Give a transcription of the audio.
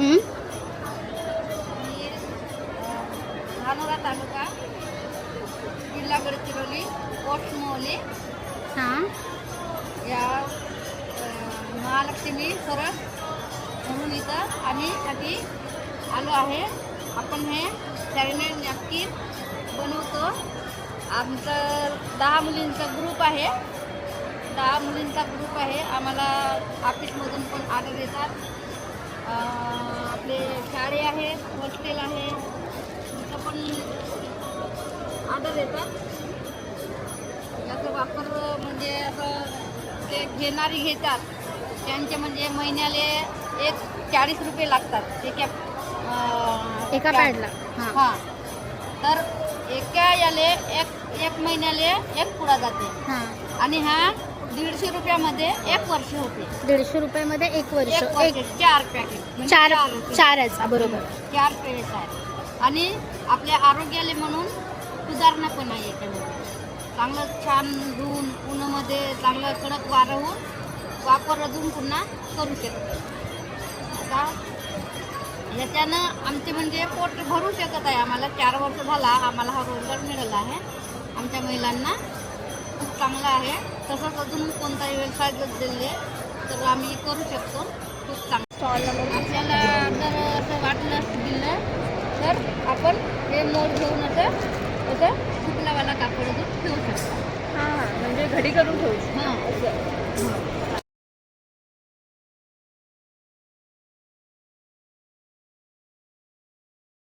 हं? धानोरा तालुका जिल्हा गडचिरोली पोस्ट मोहली हां. या महालक्ष्मी सरस म्हणून इथं आम्ही साठी आलो आहे. आपण हे सॅनिटाईज नॅपकिन बनवतो. आमचं दहा मुलींचा ग्रुप आहे. दहा मुलींचा ग्रुप आहे. आम्हाला ऑफिसमधून पण ऑर्डर येतात अ, आपले शाळे आहेत हॉस्टेल आहे. तिथं पण ऑर्डर येतात. याचा वापर म्हणजे असं ते घेणारी घेतात त्यांचे म्हणजे महिन्याले एक चाळीस रुपये लागतात. एका एका पॅड- पॅडला हां. तर एका याले एक एक महिन्याले एक पुडा जाते. हां. आणि हा दीडशे रुपयामध्ये एक वर्ष होते. दीडशे रुपयामध्ये एक वर्ष. एक एक वर्ष चार पॅकेट म्हणजे चार चार- चारच बरोबर. चार आणि आपल्या आरोग्याला म्हणून सुधारणा पण आहे याच्यामध्ये. चांगलं छान धुवून उन्हामध्ये चांगलं कडक वारवून वापर अजून पुन्हा करू शकतो. आता याच्यानं आमचे म्हणजे पोट भरू शकत आहे. आम्हाला चार वर्ष झाला आम्हाला हा रोजगार मिळाला आहे. आमच्या महिलांना खूप चांगला आहे. तसंच अजून कोणताही व्यवसाय जर दिले तर आम्ही करू शकतो. खूप चांगलं. स्टॉल आपल्याला जर असं वाटलं दिलं तर आपण हे मोड घेऊन असं असं शुक्लावाला कापड अजून ठेवू शकतो. हां हां. म्हणजे घडी करून ठेवू हां. असं.